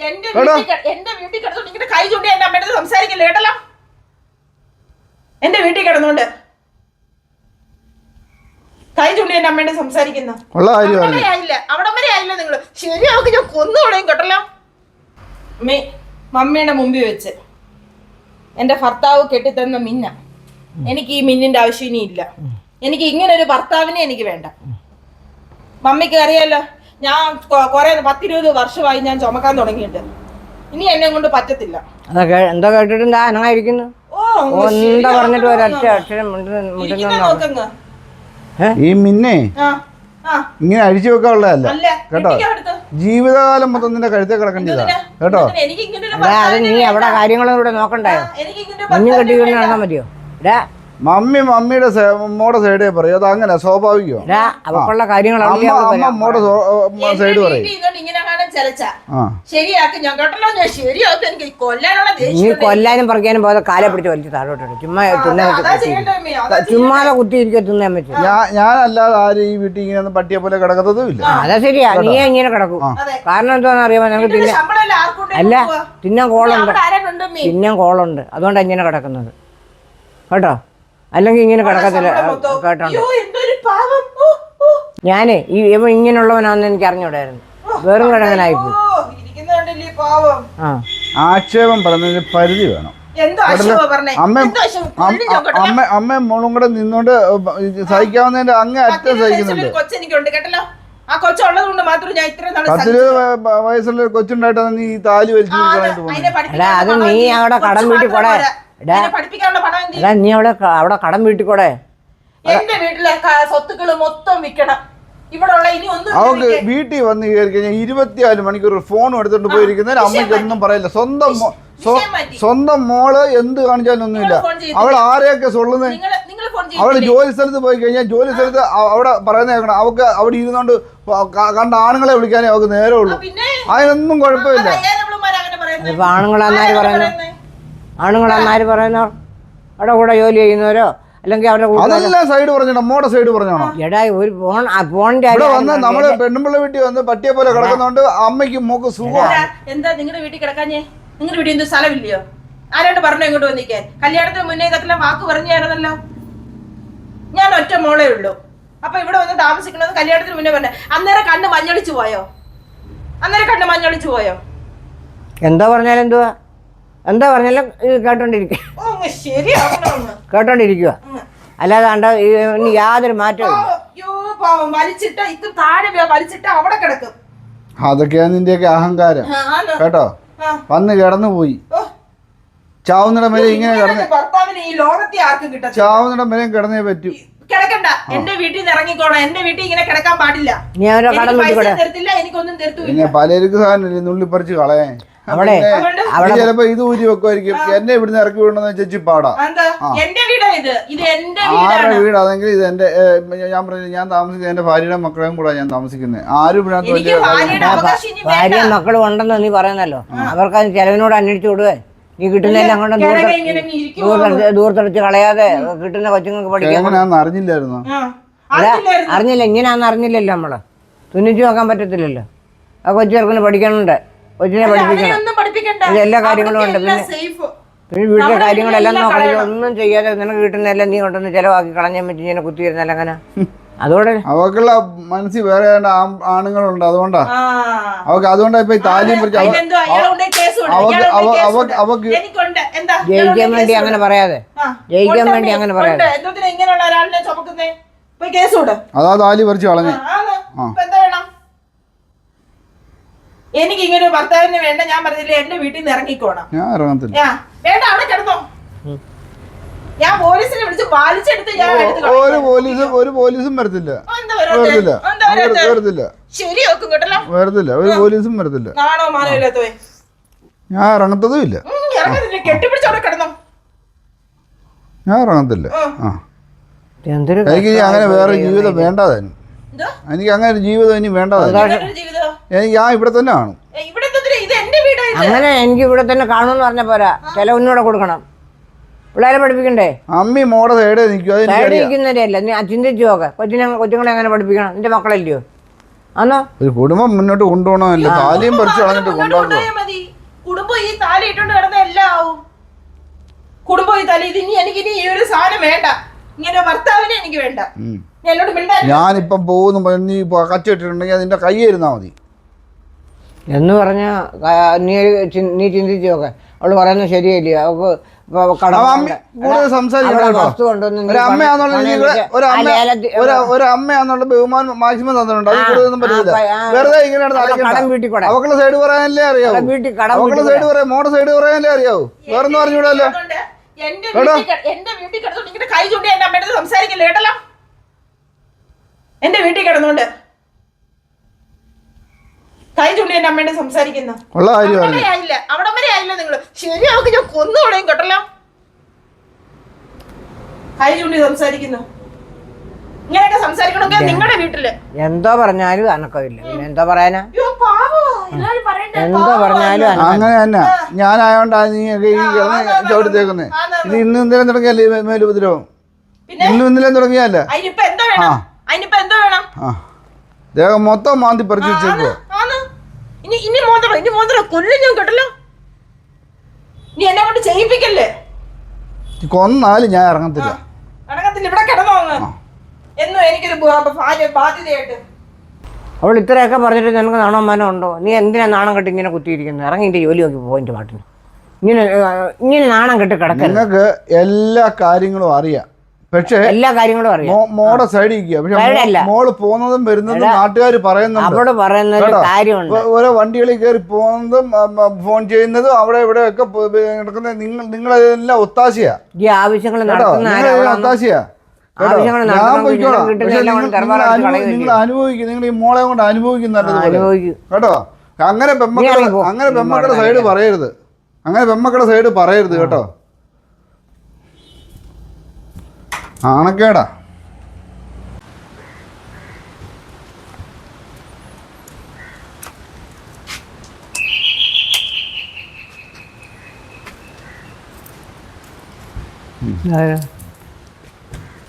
എന്റെ. വീട്ടിൽ കിട- എന്റെ വീട്ടിൽ കിടന്നോണ്ട് ഇങ്ങനെ കൈ ചൂണ്ടി എന്റെ അമ്മയുടെ സംസാരിക്കില്ല? കേട്ടല്ലോ? എന്റെ വീട്ടിൽ കിടന്നോണ്ട്. കൈ ചൂണ്ടി എന്റെ അമ്മയുടെ സംസാരിക്കുന്ന. ആയില്ല. അവിടം വരെ ആയില്ല നിങ്ങൾ. ശരി ഞാൻ കൊന്നുകളയും കേട്ടല്ലോ? അമ്മേ മമ്മിയുടെ മുമ്പിൽ വെച്ച് എന്റെ ഭർത്താവ് കെട്ടിത്തന്ന മിന്ന. എനിക്ക് ഈ മിന്നിന്റെ ആവശ്യം ഇനി ഇല്ല എനിക്ക് ഇങ്ങനെ ഒരു ഭർത്താവിനെ എനിക്ക് വേണ്ട. മമ്മിക്ക് അറിയാലോ? ഞാൻ കുറെ പത്തിരുപത് വർഷമായി ഞാൻ ചുമക്കാൻ തുടങ്ങിയിട്ട്. ഇനി എന്നെ കൊണ്ട് പറ്റത്തില്ല. അതൊക്കെ എന്തോ കേട്ടിട്ടുണ്ട് എന്താ അനങ്ങായിരിക്കുന്നു? എന്താ പറഞ്ഞിട്ട് ഒരൊറ്റ അക്ഷരം ഈ മിന്നെ ആ ആ. ഇങ്ങനെ അഴിച്ചു വെക്കാനുള്ളതല്ല അല്ല കേട്ടോ. ജീവിതകാലം മൊത്തം നിന്റെ കഴുത്തെ കിടക്കേണ്ടതാ കേട്ടോ? അതാ നീ അവിടെ വേണ്ട. കാര്യങ്ങളും കൂടെ നോക്കണ്ടായോ ഭർത്താവിനെ കെട്ടിക്കൊണ്ട് നടന്നാൽ മതിയോ? ഇടാ മമ്മി മമ്മിയുടെ മോടെ സൈഡേ പറയും. അത് അങ്ങനെ സ്വാഭാവികം അവക്കുള്ള കാര്യങ്ങളാണ് അമ്മ മോടെ സൈഡ് പറയും. നീ. കൊല്ലാനും പറിക്കാനും പോലെ കാലെ പിടിച്ച് വലിച്ച് താഴോട്ട് ചുമ്മാ തിന്നാൻ ചുമ്മാതെ കുത്തി ഇരിക്കുക തിന്നാൻ പറ്റും ഞാൻ ഞാനല്ലാതെ ആരും ഈ വീട്ടിൽ ഇങ്ങനെ പട്ടിയെ പോലെ കിടക്കുന്നതും ഇല്ല അതാ ശരിയാ. നീ ഇങ്ങനെ കിടക്കും. കാരണം എന്താണെന്ന് അറിയാമോ? ഞങ്ങൾക്ക് പിന്നെ തിന്നാൻ അല്ല? തിന്നാൻ കോളുണ്ട്. തിന്നാൻ കോളുണ്ട്. അതുകൊണ്ടാണ് ഇങ്ങനെ കിടക്കുന്നത്. കേട്ടോ? അല്ലെങ്കിൽ ഇങ്ങനെ കിടക്കത്തില്ല. കേട്ടോ. ഞാനേ ഈ ഇവ ഇങ്ങനെയുള്ളവനാണെന്ന് എനിക്ക് അറിഞ്ഞൂടായിരുന്നു. വെറും കിടങ്ങനായി ആ. ആക്ഷേപം പറഞ്ഞതിന് പരിധി വേണം. എന്തോ ആശയമാ പറഞ്ഞേ? അമ്മ മോളും കൂടെ നിന്നോണ്ട് സഹിക്കാവുന്നതിന്റെ അങ്ങ് അറ്റം സഹിക്കുന്നുണ്ട്. വയസ്സുള്ള പത്തിരുപത് കൊച്ചുണ്ടായിട്ടാണ് നീ ഈ താലി വലിച്ചു അല്ല അത് നീ? അവിടെ കടം വീട്ടിൽ കൊടേ. എടാ. നീ അവിടെ അവിടെ കടം വീട്ടിൽ കൂടെ എന്റെ വീട്ടിലെ മൊത്തം വിൽക്കണം. അവക്ക് വീട്ടിൽ വന്ന് കയറി കഴിഞ്ഞാൽ ഇരുപത്തിനാല് മണിക്കൂർ ഫോൺ എടുത്തോണ്ട് പോയിരിക്കുന്നതിന് അമ്മയ്ക്ക് ഒന്നും പറയില്ല. സ്വന്തം. സ്വന്തം മോൾ എന്ത് കാണിച്ചാലും ഒന്നുമില്ല. അവൾ ആരെയൊക്കെ സൊള്ളുന്നത് നിങ്ങൾ നിങ്ങൾ ഫോൺ അവൾ ചെയ്തില്ലേ? ജോലി സ്ഥലത്ത് പോയി കഴിഞ്ഞാൽ ജോലി സ്ഥലത്ത് അവിടെ പറയുന്ന കേൾക്കണം. അവക്ക് അവിടെ ഇരുന്നോണ്ട് കണ്ട ആണുങ്ങളെ വിളിക്കാനേ അവക്ക് നേരമുള്ളൂ. ഉള്ളൂ പിന്നെ? അതിനൊന്നും കുഴപ്പമില്ല. ആണുങ്ങളാന്നാര് പറയുന്നു പറയുന്നത്? ആണുങ്ങളെന്നാര് പറയുന്നോ? അവിടെ കൂടെ ജോലി ചെയ്യുന്നവരോ? അല്ലെങ്കിൽ അവരുടെ കൂടെ അതെല്ലാം സൈഡ് പറഞ്ഞോ മോടെ സൈഡ് പറഞ്ഞാണോ. എടാ ഒരു ഫോൺ ആ ഫോണിന്റെ ഇവിടെ വന്ന് നമ്മൾ പെണ്ണുമ്പിള്ള വീട്ടിൽ വന്ന് പട്ടിയെ പോലെ കിടക്കുന്നോണ്ട് അമ്മയ്ക്ക് മോക്ക് സുഖമാണ് എന്താ നിങ്ങളുടെ വീട്ടിൽ കിടക്കാഞ്ഞേ? നിങ്ങളുടെ വീട്ടിൽ എന്ത് സ്ഥലമില്ലയോ? ആരോട് പറഞ്ഞു ഇങ്ങോട്ട് വന്നിക്കാൻ കല്യാണത്തിന് മുന്നേ ഇതൊക്കെ വാക്ക് പറഞ്ഞായിരുന്നല്ലോ. ഞാൻ ഒറ്റ മോളേ ഉള്ളൂ. അപ്പൊ ഇവിടെ വന്ന് താമസിക്കണമെന്ന് കല്യാണത്തിന് മുന്നേ പറഞ്ഞ അന്നേരം കണ്ണ് മഞ്ഞളിച്ചു പോയോ? അന്നേരം കണ്ണ് മഞ്ഞളിച്ചു പോയോ? എന്താ പറഞ്ഞാലും എന്തുവാ? എന്താ പറഞ്ഞാലും ഇത് കേട്ടോണ്ടിരിക്കുക. കേട്ടോണ്ടിരിക്കുക. അല്ലാതെ കണ്ട ഇനി യാതൊരു മാറ്റവും പാവം, വലിച്ചിട്ട് ഇത് താഴെ വീ- വലിച്ചിട്ട് അവിടെ കിടക്കും. അതൊക്കെയാണ് നിന്റെയൊക്കെ അഹങ്കാരം. കേട്ടോ. വന്ന് കിടന്നു പോയി ചാവുന്നിടം വരെ ഇങ്ങനെ കിടന്ന് ഇങ്ങനൊരു ഈ ലോകത്തെ ആർക്കും കിട്ടത്തില്ല. ചാവുന്നിടം വരെ കിടന്നേ പറ്റൂ. കിടക്കണ്ട. എന്റെ വീട്ടിൽ നിന്ന് ഇറങ്ങിക്കോണം എന്റെ വീട്ടിൽ ഇങ്ങനെ കിടക്കാൻ പാടില്ല. നീ അവരെ എനിക്ക് കടം വീട്ടിൽ പൈസ കൂടെ തരത്തില്ല എനിക്കൊന്നും തരത്തുമില്ല. പിന്നെ പലർക്ക് സാധനം നുള്ളിപ്പറിച്ച് കളയേ അവിടെ അവിടെ ചിലപ്പോ ഇത് ഊരി വെക്കുമായിരിക്കും എന്നെ ഇവിടുന്ന് ഇറക്കി വിടണമെന്ന് ചേച്ചി പാടാ. എന്റെ വീടാ ഇത്. ഇത് എന്റെ ആരുടെ വീടാണ്. വീടാണെങ്കിൽ ഇത് എന്റെ ഞാൻ പറഞ്ഞു ഞാൻ താമസിക്കുന്നത് എന്റെ ഭാര്യയുടെ മക്കളെയും കൂടെ ഞാൻ താമസിക്കുന്നത് ആരും ഇതിനകത്ത് വലിയ ഭാര്യയും മക്കളും ഉണ്ടെന്ന് നീ പറയുന്നല്ലോ. അവർക്ക് അത് ചെലവിനോട് അന്വേഷിച്ചു കൊടുക്കേ നീ കിട്ടുന്നതിന് അങ്ങോട്ട്? ദൂരത്തടിച്ച് ദൂരത്തടിച്ച് കളയാതെ കിട്ടുന്ന കൊച്ചുങ്ങൾക്ക് പഠിക്കാൻ അറിഞ്ഞില്ലായിരുന്നു. അറിഞ്ഞില്ല ഇങ്ങനെയാണെന്ന് അറിഞ്ഞില്ലല്ലോ നമ്മൾ. തുന്നിച്ചു നോക്കാൻ പറ്റത്തില്ലല്ലോ. ആ കൊച്ചു ചേർക്കുന്നു പഠിക്കണുണ്ട്. കൊച്ചിനെ പഠിപ്പിക്കണം. എല്ലാ കാര്യങ്ങളും ഉണ്ട്. പിന്നെ പിന്നെ വീട്ടിലെ കാര്യങ്ങളെല്ലാം നോക്കണം. ഒന്നും ചെയ്യാതെ നിനക്ക് കിട്ടുന്നതെല്ലാം നീ കൊണ്ടൊന്ന് ചിലവാക്കി കളഞ്ഞാൽ പറ്റി ഇങ്ങനെ കുത്തിയിരുന്നല്ല അങ്ങനെ. അതോടെ അവക്കുള്ള മനസ്സിൽ വേറെ ആണുങ്ങളുണ്ട് അതുകൊണ്ടാ. ആ. അവക്ക് അതുകൊണ്ടാ ഇപ്പൊ താലിയും ജയിക്കാൻ വേണ്ടി അങ്ങനെ പറയാതെ. ആ. ജയിക്കാൻ വേണ്ടി അങ്ങനെ. പറയാതെ. അതാ താലി പറിച്ചു കളഞ്ഞു. ആ. എനിക്ക് ഇങ്ങനെ ഒരു ഭർത്താവിന് വേണ്ട ഞാൻ പറഞ്ഞില്ല എന്റെ വീട്ടിൽ നിന്ന് ഇറങ്ങിക്കോണം. ഞാൻ ഇറങ്ങത്തില്ല. ആ, വേണ്ട അവിടെ കിടന്നോ. ഞാൻ പോലീസിനെ വിളിച്ച് വലിച്ചെടുത്ത് ഞാൻ എടുത്ത് ഒരു കളയും. പോലീസും ഒരു പോലീസും വരത്തില്ല. എന്താ? വരത്തില്ല. എന്താ? വരത്തില്ല. ശരി കേട്ടല്ലോ. വരത്തില്ല. ഒരു പോലീസും വരത്തില്ല. നാണോ മാനോ ഇല്ലാത്തവേ? ഞാൻ ഇറങ്ങത്തതും ഇല്ല. ഉം, ഇറങ്ങുന്നില്ല കെട്ടിപ്പിടിച്ച് അവിടെ കിടന്നോ. ഞാൻ ഇറങ്ങത്തില്ല. ആ. എന്തൊരു എനിക്ക് ഇനി അങ്ങനെ വേറെ ജീവിതം വേണ്ടതാനും എന്തോ എനിക്ക് അങ്ങനെ ഒരു ജീവിതം ഇനി വേണ്ട ഇങ്ങനൊരു ജീവിതമോ? എനിക്ക് ആ ഇവിടെ തന്നെ കാണും. അങ്ങനെ എനിക്ക് ഇവിടെ തന്നെ കാണുമെന്ന് പറഞ്ഞ പോരാ. ചില ഒന്നുകൂടെ കൊടുക്കണം. പിള്ളേരെ പഠിപ്പിക്കണ്ടേ? അമ്മി മോടെ സൈഡേ നിൽക്കും. അത് സൈഡ് എനിക്കറിയാം ഇരിക്കുന്നവരെയല്ല നീ ചിന്തിച്ചു നോക്ക. കൊച്ചിനെ കൊച്ചുങ്ങളെ എങ്ങനെ പഠിപ്പിക്കണം? നിന്റെ മക്കളല്ലയോ? ആന്നോ? ഒരു കുടുംബം മുന്നോട്ട് കൊണ്ടുപോകണമല്ലോ? താലിയും പറിച്ച് കളഞ്ഞിട്ട് കൊണ്ടുപോകും കുടുംബം ഈ താലി ഇട്ടുകൊണ്ട് കിടന്ന എല്ലാം ആവും. കുടുംബം ഈ താലി. ഇത് ഇനി എനിക്ക് ഇനി ഈ ഒരു സാധനം വേണ്ട. ഇങ്ങനെ ഭർത്താവിനെ എനിക്ക് വേണ്ട. ഞാനിപ്പം പോകുന്നു നീ കച്ചിട്ടിട്ടുണ്ടെങ്കിൽ അതിന്റെ കൈ ഇരുന്നാ മതി. എന്ന് പറഞ്ഞാൽ നീ നീ ചിന്തിച്ചു നോക്കെ അവൾ പറയുന്നത് ശരിയല്ലേ? അവക്ക് അമ്മയാന്നുള്ള ബഹുമാനം മാക്സിമം തന്നിട്ടുണ്ട്? വെറുതെ ഇങ്ങനെ. അവക്കുള്ള സൈഡ് പറയാനല്ലേ അറിയാവൂ. അവക്കുള്ള സൈഡ് പറയാം. മോടെ സൈഡ് പറയാനല്ലേ അറിയാവൂ. വേറൊന്നും അറിഞ്ഞൂടല്ലോ അതുകൊണ്ട് എന്റെ. വീട്ടിൽ കൈ ചൂണ്ടി അമ്മയുടെ സംസാരിക്കില്ല? കേട്ടല്ലോ? എന്റെ വീട്ടിൽ കിടന്നോണ്ട്. കൈ ചുള്ളി എന്റെ അമ്മയുടെ സംസാരിക്കുന്നു. അവിടം വരെ ആയില്ല അവിടം വരെ ആയില്ല നിങ്ങൾ. അവക്ക് ഞാൻ കൊന്നുകളയും കേട്ടല്ലോ. കൈ ചുള്ളി സംസാരിക്കുന്നു. ഇങ്ങനെയൊക്കെ സംസാരിക്കണമെങ്കിൽ നിങ്ങളുടെ വീട്ടിൽ. എന്തോ പറഞ്ഞാലും അനക്കമില്ല. പിന്നെ എന്തോ പറയാനാ? എന്തോ പറഞ്ഞാലും അങ്ങനെ തന്നെ. ഞാനായോണ്ടാ നീ ഈ ചവിട്ടിത്തേക്കുന്നേ ഇത് ഇന്ന് ഇന്നലെ തുടങ്ങിയല്ലേ മേലുപദ്രവം? പിന്നെ? ഇന്നും ഇന്നലെ തുടങ്ങിയല്ലേ? ആ എന്തോ വേണം? അതിനിപ്പോ എന്താ വേണം? ആ. ദേഹം മൊത്തം മാന്തി പറിച്ചു വെച്ചേക്കുവാ. ആന്ന്. ഇനി ഇനി മോന്തറോ ഇനി മോന്തറോ കൊല്ലും ഞാൻ കേട്ടല്ലോ. നീ എന്നെ കൊണ്ട് ചെയ്യിപ്പിക്കല്ലേ? കൊന്നാലും ഞാൻ ഇറങ്ങത്തില്ല. അടക്കത്തില്ല ഇവിടെ കിടന്നോ അങ്ങ്. എന്നും എനിക്കൊരു ബ- ഭാര്യ ബാധ്യതയായിട്ട്. അവൾ ഇത്രയൊക്കെ പറഞ്ഞിട്ട് നിനക്ക് നാണോ മാനോ ഉണ്ടോ? നീ എന്തിനാ നാണം കെട്ട് ഇങ്ങനെ കുത്തിയിരിക്കുന്നത്? ഇറങ്ങി എന്റെ ജോലി നോക്കി പോയിന്റ് പാട്ടിന്. ഇങ്ങനെ ആ, ഇങ്ങനെ നാണം കെട്ട് കിടക്കരുത്. നിങ്ങൾക്ക് എല്ലാ കാര്യങ്ങളും അറിയാം. പക്ഷേ എല്ലാ കാര്യങ്ങളും അറിയാം. മോടെ സൈഡിൽ ഇരിക്കുക. പക്ഷെ സൈഡ് മോൾ പോകുന്നതും വരുന്നതും നാട്ടുകാർ പറയുന്നുണ്ട്. അവിടെ പറയുന്നത് കാര്യമുണ്ട്. ഓരോ വണ്ടികളിൽ കയറി പോകുന്നതും ഫോൺ ചെയ്യുന്നതും അവിടെ ഇവിടെ ഒക്കെ നടക്കുന്ന നിങ്ങൾ നിങ്ങളെല്ലാം ഒത്താശയാ. ഈ ആവശ്യങ്ങൾ ഒത്താശയാ. ഞാൻ പോയിക്കോളാം. നിങ്ങൾ അനുഭവിക്കും. നിങ്ങൾ ഈ മോളെ കൊണ്ട് അനുഭവിക്കും. നല്ലതുപോലെ കേട്ടോ? അങ്ങനെ പെമ്മക്കളെ ഇറങ്ങി പോ. അങ്ങനെ പെമ്മക്കളുടെ സൈഡ് പറയരുത്. അങ്ങനെ പെമ്മക്കളുടെ സൈഡ് പറയരുത് കേട്ടോ? ആണക്കേടാ?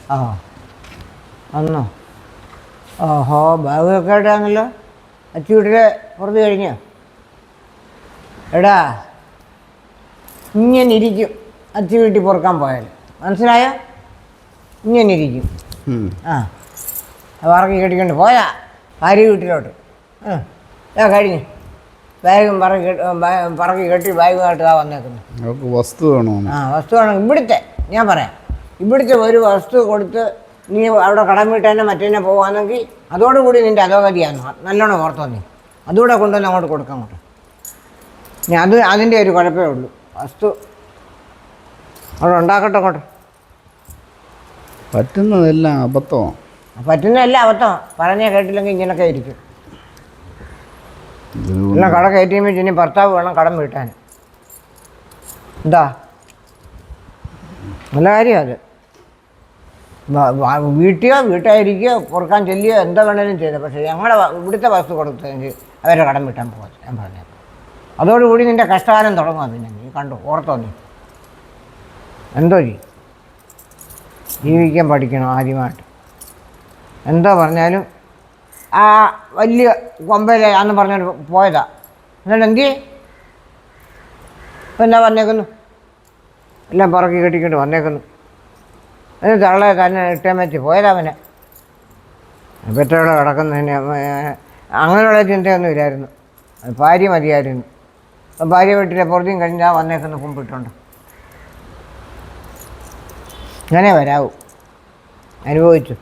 ആ. വന്നോ. ഓഹോ ബാഗൊക്കെ ആയിട്ടാണല്ലോ അച്ചു വീട്ടിലെ പുറത്ത് കഴിഞ്ഞോ? എടാ ഇങ്ങനെ ഇരിക്കും. അച്ചു വീട്ടിൽ പുറക്കാൻ പോയാൽ മനസ്സിലായോ? ഇങ്ങനെ ഇരിക്കും. ആ. വറക്കി കെട്ടിക്കൊണ്ട് പോയാ ഭാര്യ വീട്ടിലോട്ട്. ആ. കഴിഞ്ഞു. ബാഗും പറക്കി കെട്ടി പറക്കി കെട്ടി ബാഗുമായിട്ട് ഇതാ വന്നേക്കുന്നു. വസ്തു വേണോ ആ വസ്തു വേണം. ഇവിടുത്തെ ഞാൻ പറയാം. ഇവിടുത്തെ ഒരു വസ്തു കൊടുത്ത് നീ അവിടെ കടം വീട്ടന്നെ മറ്റേനെ പോവാണെങ്കിൽ അതോടുകൂടി നിന്റെ അധോഗതിയാണ് നല്ലോണം ഓർത്തോ നീ. അതുകൂടെ കൊണ്ടുവന്ന് അങ്ങോട്ട് കൊടുക്കാം അങ്ങോട്ട്. ഞാൻ അത് അതിന്റെ ഒരു കുഴപ്പമേ ഉള്ളൂ. വസ്തു അവിടെ ഉണ്ടാക്കട്ടെ അങ്ങോട്ട്. പറ്റുന്നതെല്ലാം അബദ്ധമാണ് പറ്റുന്നതല്ല അബദ്ധം പറഞ്ഞാൽ കേട്ടില്ലെങ്കിൽ ഇങ്ങനൊക്കെ ഇരിക്കും. ഇത് എല്ലാം കട കയറ്റിയുമ്പോൾ ഇനി ഭർത്താവ് വേണം കടം വീട്ടാൻ. എന്താ? നല്ല കാര്യമാണ് അത്. വീട്ടിയോ വീട്ടായിരിക്കോ പൊറുക്കാൻ ചെല്ലിയോ എന്താ വേണേലും ചെയ്തത് പക്ഷേ ഞങ്ങളുടെ വ- ഇവിടുത്തെ വസ്തു കൊടുത്തെങ്കിൽ അവരെ കടം വിട്ടാൻ പോകാൻ ഞാൻ പറഞ്ഞു. അതോടുകൂടി നിന്റെ കഷ്ടകാലം തുടങ്ങുക പിന്നെ നീ. കണ്ടു ഓർത്തോ നീ. എന്തോ ചെയ്യും? ജീവിക്കാൻ പഠിക്കണം ആദ്യമായിട്ട്. എന്തോ പറഞ്ഞാലും ആ വലിയ കൊമ്പയിലെ അന്ന് പറഞ്ഞു പോയതാ. എന്നിട്ട് എന്തി എന്താ വന്നേക്കുന്നു എല്ലാം പുറക്കി കെട്ടിക്കൊണ്ട് വന്നേക്കുന്നു. എന്നിട്ട് തള്ളെ തന്നെ ഇട്ടേ പോയതാ അവനെ. പെറ്റോടെ കിടക്കുന്നതിന് അങ്ങനെയുള്ള ചിന്തയൊന്നും ഇല്ലായിരുന്നു. ഭാര്യ മതിയായിരുന്നു. ഭാര്യ വീട്ടിലെ പുറത്തും കഴിഞ്ഞാൽ വന്നേക്കുന്ന കുമ്പിട്ടുണ്ട്. അങ്ങനെ വരാവൂ. അനുഭവിച്ചു.